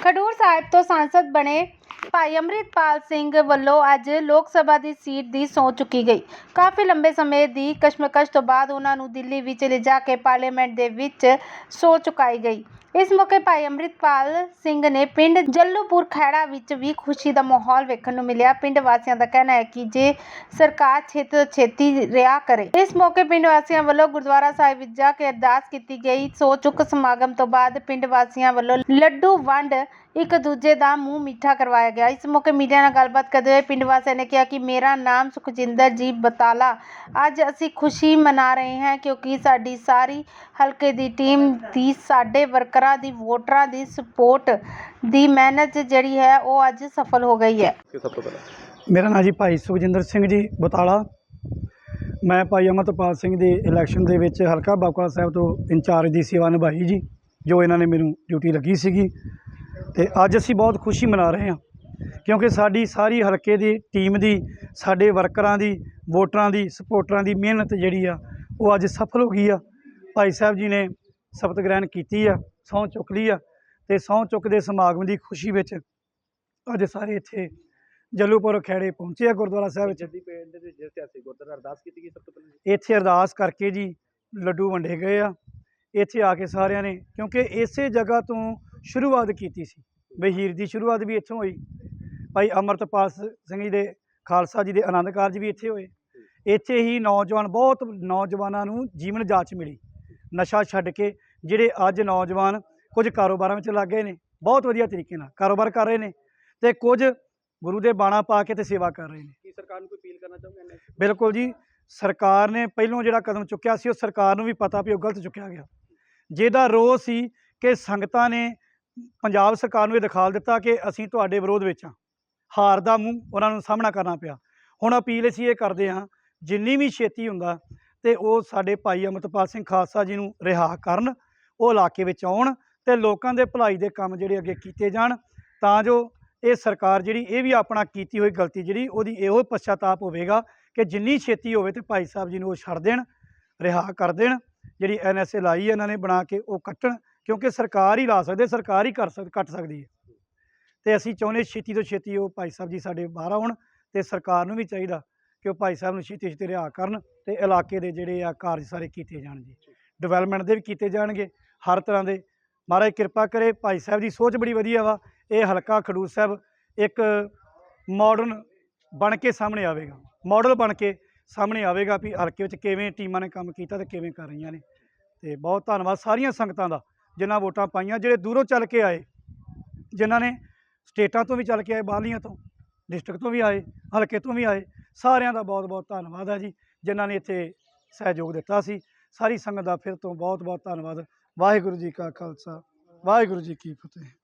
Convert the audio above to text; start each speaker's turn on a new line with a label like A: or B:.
A: ਖਡੂਰ ਸਾਹਿਬ ਤੋਂ ਸਾਂਸਦ ਬਣੇ ਭਾਈ ਅੰਮ੍ਰਿਤਪਾਲ ਸਿੰਘ ਵੱਲੋਂ ਅੱਜ ਲੋਕ ਸਭਾ ਦੀ ਸੀਟ ਦੀ ਸਹੁੰ ਚੁੱਕੀ ਗਈ। ਕਾਫੀ ਲੰਬੇ ਸਮੇਂ ਦੀ ਕਸ਼ਮਕਸ਼ ਤੋਂ ਬਾਅਦ ਉਹਨਾਂ ਨੂੰ ਦਿੱਲੀ ਵਿੱਚ ਲਿਜਾ ਕੇ ਪਾਰਲੀਮੈਂਟ ਦੇ ਵਿੱਚ ਸਹੁੰ ਚੁਕਾਈ ਗਈ। ਇਸ ਮੌਕੇ ਭਾਈ ਅੰਮ੍ਰਿਤਪਾਲ ਸਿੰਘ ਨੇ ਪਿੰਡ ਜੱਲੂਪੁਰ ਖੈੜਾ ਵਿੱਚ ਵੀ ਖੁਸ਼ੀ ਦਾ ਮਾਹੌਲ ਵੇਖਣ ਨੂੰ ਮਿਲਿਆ। ਪਿੰਡ ਵਾਸੀਆਂ ਦਾ ਕਹਿਣਾ ਹੈ ਕਿ ਜੇ ਸਰਕਾਰ ਛੇਤੀ ਤੋਂ ਛੇਤੀ ਰਿਹਾ ਕਰੇ, ਇਸ ਮੌਕੇ ਪਿੰਡ ਵਾਸੀਆਂ ਵੱਲੋਂ ਗੁਰਦੁਆਰਾ ਸਾਹਿਬ ਵਿੱਚ ਜਾ ਕੇ ਅਰਦਾਸ ਕੀਤੀ ਗਈ। ਸੋ ਚੁੱਕ ਸਮਾਗਮ ਤੋਂ ਬਾਅਦ ਪਿੰਡ ਵਾਸੀਆਂ ਵੱਲੋਂ ਲੱਡੂ ਵੰਡ ਇੱਕ ਦੂਜੇ ਦਾ ਮੂੰਹ ਮਿੱਠਾ ਕਰਵਾਇਆ ਗਿਆ। ਇਸ ਮੌਕੇ ਮੀਡੀਆ ਨਾਲ ਗੱਲਬਾਤ ਕਰਦੇ ਹੋਏ ਪਿੰਡ ਵਾਸੀਆਂ ਨੇ ਕਿਹਾ ਕਿ ਮੇਰਾ ਨਾਮ ਸੁਖਜਿੰਦਰ ਜੀ ਬਤਾਲਾ। ਅੱਜ ਅਸੀਂ ਖੁਸ਼ੀ ਮਨਾ ਰਹੇ ਹਾਂ ਕਿਉਂਕਿ ਸਾਡੀ ਸਾਰੀ ਹਲਕੇ ਦੀ ਟੀਮ ਦੀ ਸਾਡੇ ਵਰਕਰਾਂ ਦੀ ਵੋਟਰਾਂ ਦੀ ਸਪੋਰਟ ਦੀ ਮਿਹਨਤ ਜਿਹੜੀ ਹੈ ਉਹ ਅੱਜ ਸਫਲ ਹੋ ਗਈ ਹੈ।
B: ਕਿ ਸਭ ਤੋਂ ਪਹਿਲਾਂ?
C: ਮੇਰਾ ਨਾਂ ਜੀ ਭਾਈ ਸੁਖਜਿੰਦਰ ਸਿੰਘ ਜੀ ਬਤਾਲਾ। ਮੈਂ ਭਾਈ ਅਮਰਤਪਾਲ ਸਿੰਘ ਦੇ ਇਲੈਕਸ਼ਨ ਦੇ ਵਿੱਚ ਹਲਕਾ ਬਾਕਲਾ ਸਾਹਿਬ ਤੋਂ ਇੰਚਾਰਜ ਦੀ ਸੇਵਾ ਨਿਭਾਈ ਜੀ ਜੋ ਇਹਨਾਂ ਨੇ ਮੈਨੂੰ ਡਿਊਟੀ ਲੱਗੀ ਸੀਗੀ। ਤੇ ਅੱਜ ਅਸੀਂ ਬਹੁਤ ਖੁਸ਼ੀ ਮਨਾ ਰਹੇ ਹਾਂ ਕਿਉਂਕਿ ਸਾਡੀ ਸਾਰੀ ਹਲਕੇ ਦੀ ਟੀਮ ਦੀ ਸਾਡੇ ਵਰਕਰਾਂ ਦੀ ਵੋਟਰਾਂ ਦੀ ਸਪੋਰਟਰਾਂ ਦੀ ਮਿਹਨਤ ਜਿਹੜੀ ਆ ਉਹ ਅੱਜ ਸਫਲ ਹੋ ਗਈ ਆ। ਭਾਈ ਸਾਹਿਬ ਜੀ ਨੇ ਸ਼ਪਥ ਗ੍ਰਹਿਣ ਕੀਤੀ ਆ ਸਹੁੰ ਚੁੱਕ ਲਈ ਆ ਤੇ ਸਹੁੰ ਚੁੱਕ ਦੇ ਸਮਾਗਮ ਦੀ ਖੁਸ਼ੀ ਵਿੱਚ ਅੱਜ ਸਾਰੇ ਇੱਥੇ ਜੱਲੂਪੁਰ ਖੇੜੇ ਪਹੁੰਚੇ ਆ ਗੁਰਦੁਆਰਾ ਸਾਹਿਬ ਵਿੱਚ।
B: ਜੱਦੀ ਪਿੰਡ ਦੇ ਤੇ ਅਸੀਂ ਗੁਰਦੁਆਰਾ ਅਰਦਾਸ ਕੀਤੀ ਗਈ ਸਭ ਤੋਂ ਪਹਿਲਾਂ?
C: ਇੱਥੇ ਅਰਦਾਸ ਕਰਕੇ ਜੀ ਲੱਡੂ ਵੰਡੇ ਗਏ ਆ ਇੱਥੇ ਆ ਕੇ ਸਾਰਿਆਂ ਨੇ ਕਿਉਂਕਿ ਇਸੇ ਜਗ੍ਹਾ ਤੋਂ ਸ਼ੁਰੂਆਤ ਕੀਤੀ ਸੀ। ਬਹੀਰ ਦੀ ਸ਼ੁਰੂਆਤ ਵੀ ਇੱਥੋਂ ਹੋਈ। ਭਾਈ ਅਮਰਤਪਾਲ ਸਿੰਘ ਜੀ ਦੇ ਖਾਲਸਾ ਜੀ ਦੇ ਆਨੰਦ ਕਾਰਜ ਵੀ ਇੱਥੇ ਹੋਏ। ਇੱਥੇ ਹੀ ਨੌਜਵਾਨ ਬਹੁਤ ਨੌਜਵਾਨਾਂ ਨੂੰ ਜੀਵਨ ਜਾਚ ਮਿਲੀ। ਨਸ਼ਾ ਛੱਡ ਕੇ ਜਿਹੜੇ ਅੱਜ ਨੌਜਵਾਨ ਕੁਝ ਕਾਰੋਬਾਰਾਂ ਵਿੱਚ ਲੱਗ ਗਏ ਨੇ ਬਹੁਤ ਵਧੀਆ ਤਰੀਕੇ ਨਾਲ ਕਾਰੋਬਾਰ ਕਰ ਰਹੇ ਨੇ ਤੇ ਕੁਝ ਗੁਰੂ ਦੇ ਬਾਣਾ ਪਾ ਕੇ ਤੇ ਸੇਵਾ ਕਰ ਰਹੇ ਨੇ।
B: ਕੀ ਸਰਕਾਰ ਨੂੰ ਕੋਈ ਅਪੀਲ ਕਰਨਾ ਚਾਹੁੰਦੇ ਨੇ?
C: ਬਿਲਕੁਲ ਜੀ ਸਰਕਾਰ ਨੇ ਪਹਿਲੋਂ ਜਿਹੜਾ ਕਦਮ ਚੁੱਕਿਆ ਸੀ ਉਹ ਸਰਕਾਰ ਨੂੰ ਵੀ ਪਤਾ ਵੀ ਉਹ ਗਲਤ ਚੁੱਕਿਆ ਗਿਆ। ਜਿਹਦਾ ਰੋਸ ਸੀ ਕਿ ਸੰਗਤਾਂ ਨੇ ਪੰਜਾਬ ਸਰਕਾਰ ਨੂੰ ਇਹ ਦਿਖਾਲ ਦਿੱਤਾ ਕਿ ਅਸੀਂ ਤੁਹਾਡੇ ਵਿਰੋਧ ਵਿੱਚ ਹਾਂ। ਹਾਰ ਦਾ ਮੂੰਹ ਉਹਨਾਂ ਨੂੰ ਸਾਹਮਣਾ ਕਰਨਾ ਪਿਆ। ਹੁਣ ਅਪੀਲ ਅਸੀਂ ਇਹ ਕਰਦੇ ਹਾਂ, ਜਿੰਨੀ ਵੀ ਛੇਤੀ ਹੁੰਦਾ ਤੇ ਉਹ ਸਾਡੇ ਭਾਈ ਅਮਰਤਪਾਲ ਸਿੰਘ ਖਾਲਸਾ ਜੀ ਨੂੰ ਰਿਹਾ ਕਰਨ, ਉਹ ਇਲਾਕੇ ਵਿੱਚ ਆਉਣ ਤੇ ਲੋਕਾਂ ਦੇ ਭਲਾਈ ਦੇ ਕੰਮ ਜਿਹੜੇ ਅੱਗੇ ਕੀਤੇ ਜਾਣ, ਤਾਂ ਜੋ ਇਹ ਸਰਕਾਰ ਜਿਹੜੀ ਇਹ ਵੀ ਆਪਣਾ ਕੀਤੀ ਹੋਈ ਗਲਤੀ ਜਿਹੜੀ ਉਹਦੀ ਇਹੋ ਪਛਤਾਪ ਹੋਵੇਗਾ ਕਿ ਜਿੰਨੀ ਛੇਤੀ ਹੋਵੇ ਤੇ ਭਾਈ ਸਾਹਿਬ ਜੀ ਨੂੰ ਉਹ ਛੱਡ ਦੇਣ, ਰਿਹਾ ਕਰ ਦੇਣ। ਜਿਹੜੀ ਐਨਐਸਏ ਲਾਈ ਇਹਨਾਂ ਨੇ ਬਣਾ ਕੇ ਉਹ ਕੱਟਣ। ਕਿਉਂਕਿ ਸਰਕਾਰ ਹੀ ਲਾ ਸਕਦੇ, ਸਰਕਾਰ ਹੀ ਕਰ ਸਕ, ਕੱਟ ਸਕਦੀ ਹੈ। ਤੇ ਅਸੀਂ ਚਾਹੁੰਦੇ ਛੇਤੀ ਤੋਂ ਛੇਤੀ ਉਹ ਭਾਈ ਸਾਹਿਬ ਜੀ ਸਾਡੇ ਬਾਹਰ ਆਉਣ ਤੇ ਸਰਕਾਰ ਨੂੰ ਵੀ ਚਾਹੀਦਾ ਕਿ ਉਹ ਭਾਈ ਸਾਹਿਬ ਨੂੰ ਛੇਤੀ ਛੇਤੀ ਰਿਹਾ ਕਰਨ ਤੇ ਇਲਾਕੇ ਦੇ ਜਿਹੜੇ ਆ ਕਾਰਜ ਸਾਰੇ ਕੀਤੇ ਜਾਣ ਜੀ। ਡਿਵੈਲਪਮੈਂਟ ਦੇ ਵੀ ਕੀਤੇ ਜਾਣਗੇ, ਹਰ ਤਰ੍ਹਾਂ ਦੇ। ਮਹਾਰਾਜ ਕਿਰਪਾ ਕਰੇ, ਭਾਈ ਸਾਹਿਬ ਦੀ ਸੋਚ ਬੜੀ ਵਧੀਆ ਵਾ। ਇਹ ਹਲਕਾ ਖਡੂਰ ਸਾਹਿਬ ਇੱਕ ਮਾਡਰਨ ਬਣ ਕੇ ਸਾਹਮਣੇ ਆਵੇਗਾ। ਮਾਡਲ ਬਣ ਕੇ ਸਾਹਮਣੇ ਆਵੇਗਾ ਵੀ ਹਲਕੇ ਵਿੱਚ ਕਿਵੇਂ ਟੀਮਾਂ ਨੇ ਕੰਮ ਕੀਤਾ ਤੇ ਕਿਵੇਂ ਕਰ ਰਹੀਆਂ ਨੇ। ਤੇ ਬਹੁਤ ਧੰਨਵਾਦ ਸਾਰੀਆਂ ਸੰਗਤਾਂ ਦਾ। ਜਿਨ੍ਹਾਂ ਵੋਟਾਂ ਪਾਈਆਂ, ਜਿਹੜੇ ਦੂਰੋਂ ਚੱਲ ਕੇ ਆਏ, ਜਿਨ੍ਹਾਂ ਨੇ ਸਟੇਟਾਂ ਤੋਂ ਵੀ ਚੱਲ ਕੇ ਆਏ, ਬਾਹਰਲੀਆਂ ਤੋਂ, ਡਿਸਟ੍ਰਿਕਟ ਤੋਂ ਵੀ ਆਏ, ਹਲਕੇ ਤੋਂ ਵੀ ਆਏ, ਸਾਰਿਆਂ ਦਾ ਬਹੁਤ ਬਹੁਤ ਧੰਨਵਾਦ ਹੈ ਜੀ, ਜਿਨ੍ਹਾਂ ਨੇ ਇੱਥੇ ਸਹਿਯੋਗ ਦਿੱਤਾ ਸੀ। ਸਾਰੀ ਸੰਗਤ ਦਾ ਫਿਰ ਤੋਂ ਬਹੁਤ ਬਹੁਤ ਧੰਨਵਾਦ। ਵਾਹਿਗੁਰੂ ਜੀ ਕਾ ਖਾਲਸਾ, ਵਾਹਿਗੁਰੂ ਜੀ ਕੀ ਫਤਿਹ।